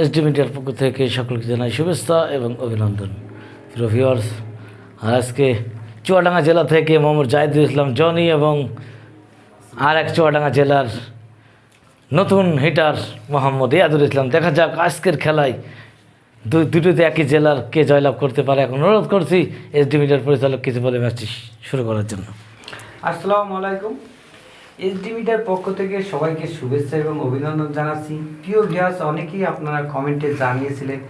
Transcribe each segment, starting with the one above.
SD মিডিয়ার পক্ষ থেকে সকলকে জানাই শুভেচ্ছা এবং অভিনন্দন। প্রিয় আর আজকে চুয়াডাঙ্গা জেলা থেকে মোহাম্মদ জাহিদুল ইসলাম, জনি এবং আর এক চুয়াডাঙ্গা জেলার নতুন হিটার মোহাম্মদ ইয়াদুল ইসলাম। দেখা যাক আজকের খেলায় দুই, দুটোতে একই জেলার কে জয়লাভ করতে পারে। এখন অনুরোধ করছি এসডি মিডিয়ার পরিচালক কিছু বলে ম্যাচটি শুরু করার জন্য। আসসালামু আলাইকুম। এসডি মিডিয়ার পক্ষ থেকে সবাইকে শুভেচ্ছা এবং অভিনন্দন জানাচ্ছি। প্রিয় ভিউয়ার্স অনেকেই আপনারা কমেন্টে জানিয়েছিলেন,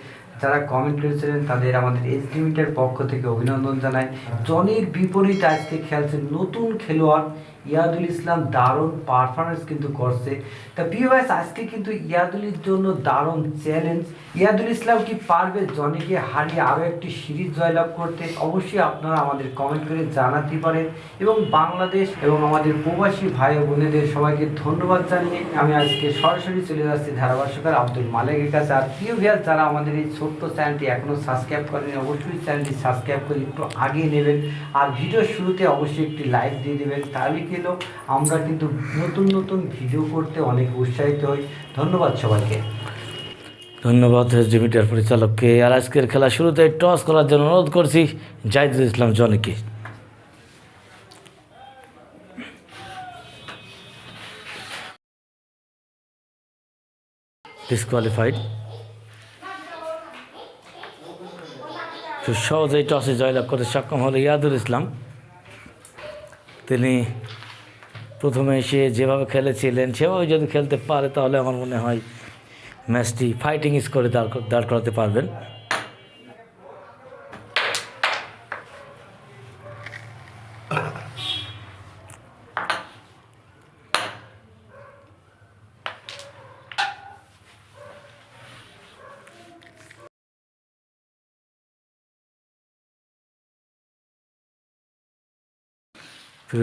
যারা কমেন্ট করেছিলেন, তাদের আমাদের এসডি মিডিয়ার পক্ষ থেকে অভিনন্দন জানাই। জনের বিপরীত আজকে খেলছে নতুন খেলোয়াড় ইয়াদুল ইসলাম দারুণ পারফরমেন্স কিন্তু করছে। তা ভাইস আজকে কিন্তু ইয়াদুলের জন্য দারুণ চ্যালেঞ্জ ইয়াদুল ইসলাম কি পারবে? জনিকে হারিয়ে আরও একটি সিরিজ জয়লাভ করতে অবশ্যই আপনারা আমাদের কমেন্ট করে জানাতে পারেন। এবং বাংলাদেশ এবং আমাদের প্রবাসী ভাই বোনেদের সবাইকে ধন্যবাদ জানিয়ে আমি আজকে সরাসরি চলে যাচ্ছি ধারাভাষ্যকার আব্দুল মালিকের কাছে। আর প্রিয় ভিয়ার যারা আমাদের এই ছোট্ট চ্যানেলটি এখনও সাবস্ক্রাইব করেনি, অবশ্যই চ্যানেলটি সাবস্ক্রাইব করে একটু আগিয়ে নেবেন। আর ভিডিওর শুরুতে অবশ্যই একটি লাইক দিয়ে দেবেন। তাহলে কি হলো আমরা কিন্তু নতুন নতুন ভিডিও করতে অনেক উৎসাহিত হই। ধন্যবাদ সবাইকে। ধন্যবাদ এসডি মিডিয়ার পরিচালককে। আর আজকের খেলা শুরুতে টস করার জন্য অনুরোধ করছি, জাহিদুল ইসলাম জনিকে। ডিসকোয়ালিফাইড সহজেই টসে জয়লাভ করতে সক্ষম হলো ইয়াদুল ইসলাম। তিনি প্রথমে এসে যেভাবে খেলেছিলেন সেভাবে যদি খেলতে পারে তাহলে আমার মনে হয় ম্যাচটি ফাইটিং স্কোরে দাঁড় দাঁড় করাতে পারবেন।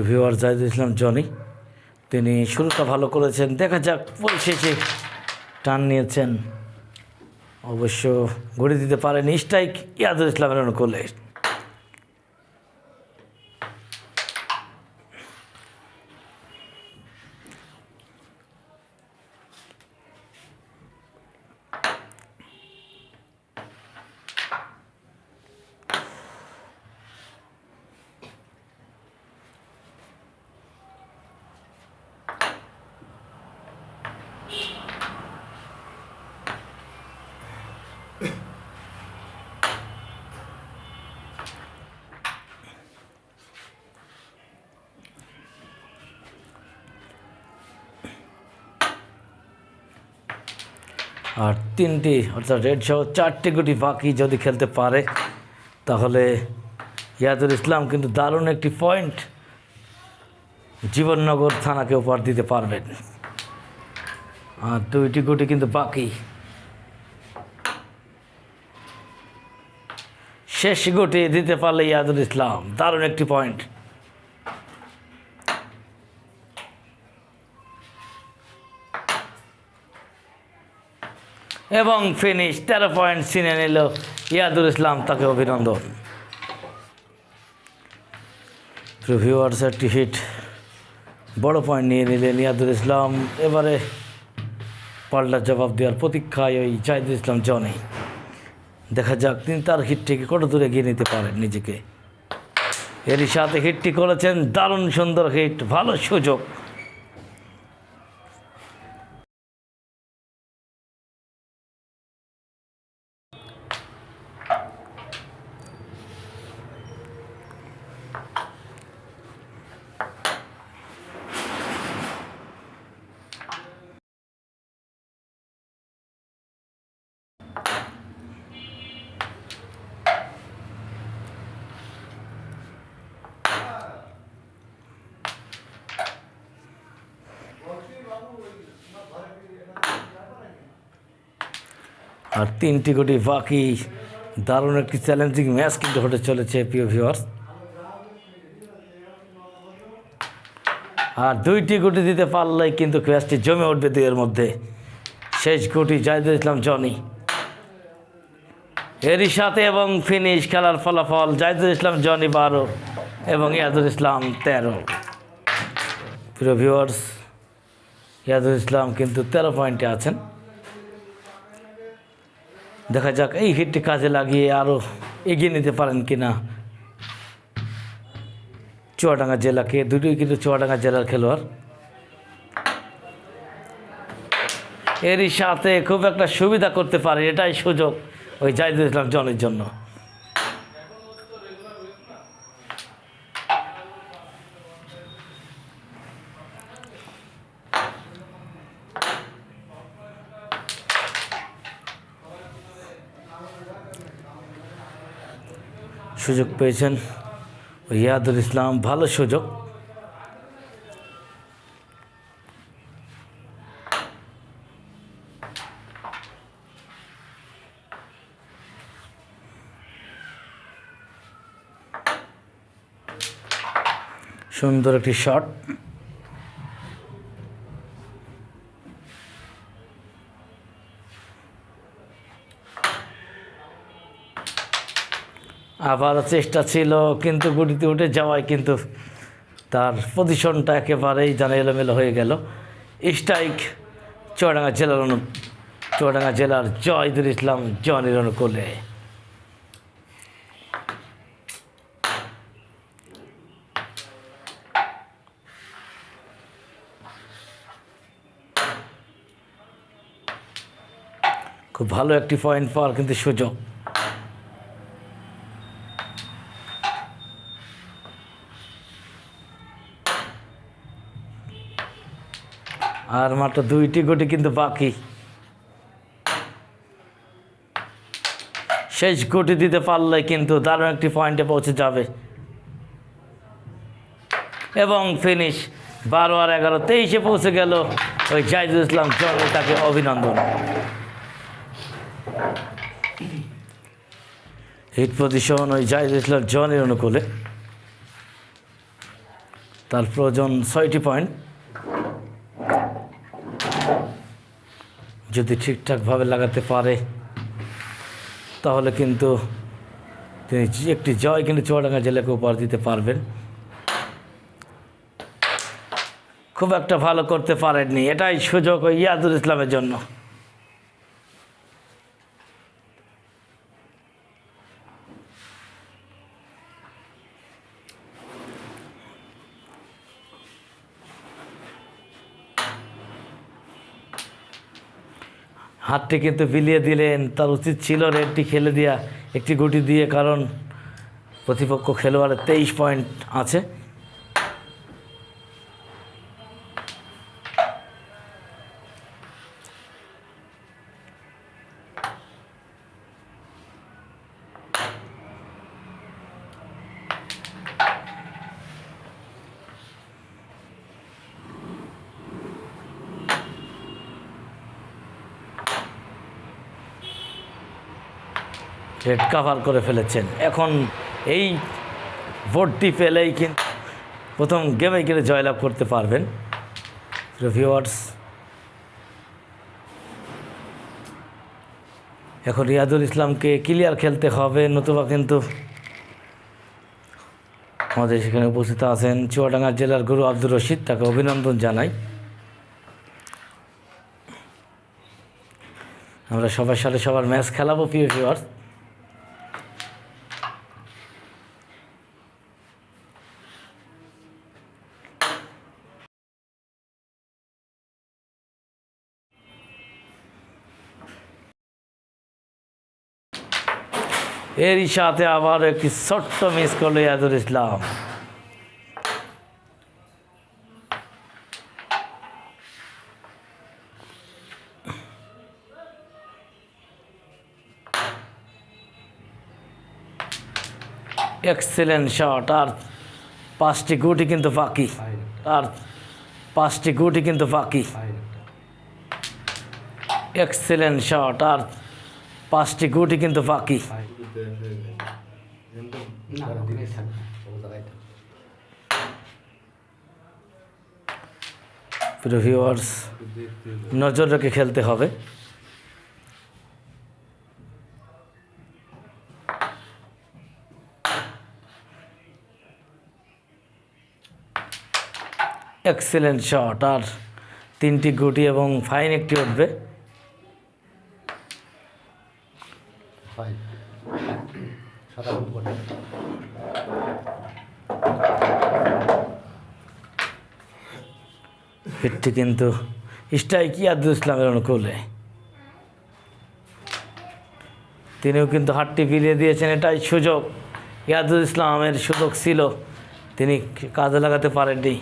ভিউয়ার জাহিদুল ইসলাম জনি। তিনি শুরুটা ভালো করেছেন। দেখা যাক পরিশেষে টান নিয়েছেন। অবশ্য ঘুরে দিতে পারেন। স্ট্রাইক ইয়াদুল ইসলামের অনুকূলে। আর তিনটি, অর্থাৎ রেড সহ চারটি গুটি বাকি যদি খেলতে পারে, তাহলে ইয়াদুল ইসলাম কিন্তু দারুণ একটি পয়েন্ট জীবননগর থানাকে উপহার দিতে পারবেন। আর দুইটি গুটি কিন্তু বাকি। শেষ গুটি দিতে পারলে ইয়াদুল ইসলাম, দারুণ একটি পয়েন্ট এবং ফিনিশ তেরো পয়েন্ট ছিনে নিল ইয়াদুল ইসলাম, তাকে অভিনন্দন। ভিউয়ার্স একটি হিট বড় পয়েন্ট নিয়ে নিলেন ইয়াদুল ইসলাম। এবারে পাল্টা জবাব দেওয়ার প্রতীক্ষায় ওই জাহিদুল ইসলাম জনে। দেখা যাক, তিনি তার হিটটিকে কত দূরে গিয়ে নিতে পারেন নিজেকে। এরই সাথে হিটটি করেছেন, দারুণ সুন্দর হিট ভালো সুযোগ। আর তিনটি কোটি বাকি দারুণ একটি চ্যালেঞ্জিং ম্যাচ কিন্তু হতে চলেছে, প্রিয় ভিউয়ার্স আর দুইটি গুটি দিতে পারলেই কিন্তু ম্যাচটি জমে উঠবে দুইয়ের মধ্যে। শেষ গুটি জাহিদুল ইসলাম, জনি। এরই সাথে এবং ফিনিশ খেলার ফলাফল জাহিদুল ইসলাম, জনি বারো এবং ইয়াদুল ইসলাম তেরো। প্রিয় ভিউয়ার্স ইয়াদুল ইসলাম কিন্তু তেরো পয়েন্টে আছেন। দেখা যাক, এই হিটটি কাজে লাগিয়ে আরও এগিয়ে নিতে পারেন কি না চুয়াডাঙ্গা জেলাকে দুটোই কিন্তু চুয়াডাঙ্গা জেলার খেলোয়াড়। এরই সাথে খুব একটা সুবিধা করতে পারে, এটাই সুযোগ ওই জাহিদুল ইসলাম জনের জন্য। সুযোগ পেয়েছেন ইয়াদুল ইসলাম ভালো সুযোগ। সুন্দর একটি শট আবার চেষ্টা ছিল, কিন্তু গুটিতে উঠে যাওয়ায় কিন্তু তার পজিশনটা একেবারেই জানা এলোমেলো হয়ে গেল। স্ট্রাইক, চুয়াডাঙ্গা জেলার অনু, চুয়াডাঙ্গা জেলার জয়দুল ইসলাম জনের অনুকূলে। খুব ভালো একটি পয়েন্ট পাওয়ার কিন্তু সুযোগ। আর মাত্র দুইটি গুটি কিন্তু বাকি। শেষ গুটি দিতে পারলে কিন্তু দারুণ একটি পয়েন্টে পৌঁছে যাবে। এবং ফিনিশ বারো আর এগারো, তেইশে পৌঁছে গেল ওই জাহিদুল ইসলাম চলে তাকে অভিনন্দন। হিট পজিশন ওই জাহিদুল ইসলাম জনের অনুকূলে। তার প্রয়োজন ছয়টি পয়েন্ট। যদি ঠিকঠাকভাবে লাগাতে পারে, তাহলে কিন্তু তিনি একটি জয় কিন্তু চুয়াডাঙ্গা জেলাকে উপহার দিতে পারবেন। খুব একটা ভালো করতে পারেননি। এটাই সুযোগ ইয়াদুল ইসলামের জন্য। হাতটি কিন্তু বিলিয়ে দিলেন। তার উচিত ছিল রেডটি খেলে দেওয়া একটি গুটি দিয়ে, কারণ প্রতিপক্ষ খেলোয়াড়ের তেইশ পয়েন্ট আছে। রেড কাভার করে ফেলেছেন। এখন এই ভোটটি পেলেই কিন্তু প্রথম গেমে গেলে জয়লাভ করতে পারবেন। ভিউয়ার্স এখন রিয়াদুল ইসলামকে ক্লিয়ার খেলতে হবে। নতুবা কিন্তু আমাদের সেখানে উপস্থিত আছেন চুয়াডাঙ্গা জেলার গুরু আব্দুর রশিদ। তাকে অভিনন্দন জানাই। আমরা সবার সাথে সবার ম্যাচ খেলাবো, প্রিয় ভিউয়ার্স এরই সাথে আবার একটি ছোট্ট মিস করল ইয়াদুল ইসলাম। এক্সেলেন্ট শট আর পাঁচটি গুটি কিন্তু বাকি আর পাঁচটি গুটি কিন্তু বাকি এক্সেলেন্ট শট আর পাঁচটি গুটি কিন্তু বাকি ভিউয়ার্স নজর রেখে খেলতে হবে। এক্সেলেন্ট শট আর তিনটি গুটি এবং ফাইন একটি উঠবে। ফাইভ কোটি হিটটি কিন্তু স্ট্রাইক ইয়াদুল ইসলামের অনুকূলে। তিনিও কিন্তু হাতটি বিলিয়ে দিয়েছেন, এটাই সুযোগ। ইয়াদুল ইসলামের সুযোগ ছিল, তিনি কাজে লাগাতে পারেননি।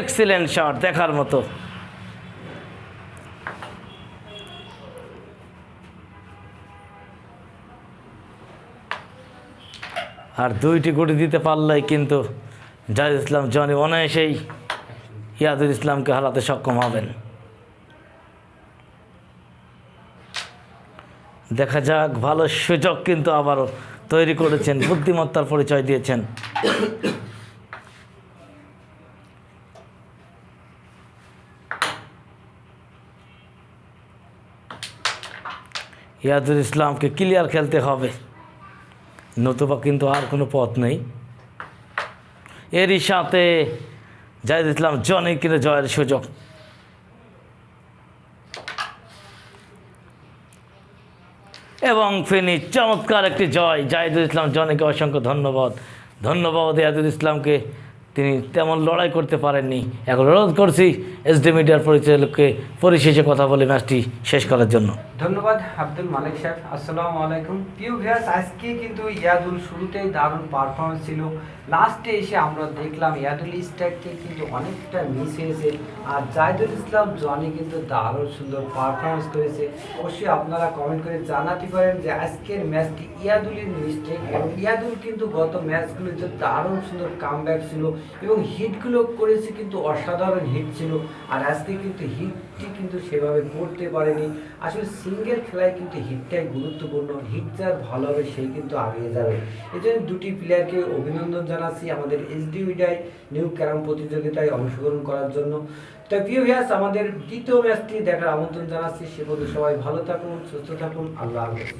এক্সিলেন্ট শট দেখার মতো। আর দুইটি গুটি দিতে পারলেই কিন্তু জাহিদ ইসলাম জনি অনায়াসেই ইয়াদুল ইসলামকে হারাতে সক্ষম হবেন। দেখা যাক, ভালো সুযোগ কিন্তু আবারও তৈরি করেছেন, বুদ্ধিমত্তার পরিচয় দিয়েছেন। ইয়াদুল ইসলামকে ক্লিয়ার খেলতে হবে। নতুবা কিন্তু আর কোনো পথ নেই। এরই সাথে জাহিদ ইসলাম জনে কিনে জয়ের সুযোগ। এবং ফেনি চমৎকার একটি জয়। জাহিদুল ইসলাম জনেকে অসংখ্য ধন্যবাদ। ধন্যবাদ ইয়াদুল ইসলামকে। তিনি তেমন লড়াই করতে পারেননি। এখন অনুরোধ করছি এসডি মিডিয়ার পরিচালককে পরিশেষে কথা বলে ম্যাচটি শেষ করার জন্য। ধন্যবাদ, আব্দুল মালিক সাহেব। আসসালামু আলাইকুম। প্রিয় ভিয়াস আজকে কিন্তু ইয়াদুল শুরুতেই দারুণ পারফরমেন্স ছিল। লাস্টে এসে আমরা দেখলাম ইয়াদুল স্ট্যাককে কিন্তু অনেকটা মিস হয়েছে। আর জাহিদুল ইসলাম জনি কিন্তু দারুণ সুন্দর পারফরমেন্স করেছে। অবশ্যই আপনারা কমেন্ট করে জানাতে পারেন যে আজকের ম্যাচটি ইয়াদুলের মিস্টেক এবং ইয়াদুল কিন্তু গত ম্যাচগুলোতে দারুণ সুন্দর কামব্যাক ছিল এবং হিটগুলো করেছে কিন্তু অসাধারণ হিট ছিল। আর আজকে কিন্তু হিটটি কিন্তু সেভাবে করতে পারেনি। আসলে সিঙ্গেল খেলায় কিন্তু হিটটাই গুরুত্বপূর্ণ হিট যার ভালো হবে সেই কিন্তু আগিয়ে যাবে। এই জন্য দুটি প্লেয়ারকে অভিনন্দন জানাচ্ছি আমাদের এসডিউডাই নিউ ক্যারাম প্রতিযোগিতায় অংশগ্রহণ করার জন্য। তো প্রিয় ভিয়াস আমাদের দ্বিতীয় ম্যাচটি দেখার আমন্ত্রণ জানাচ্ছি। সে পর্যন্ত সবাই ভালো থাকুন, সুস্থ থাকুন, আল্লাহ হাফেজ।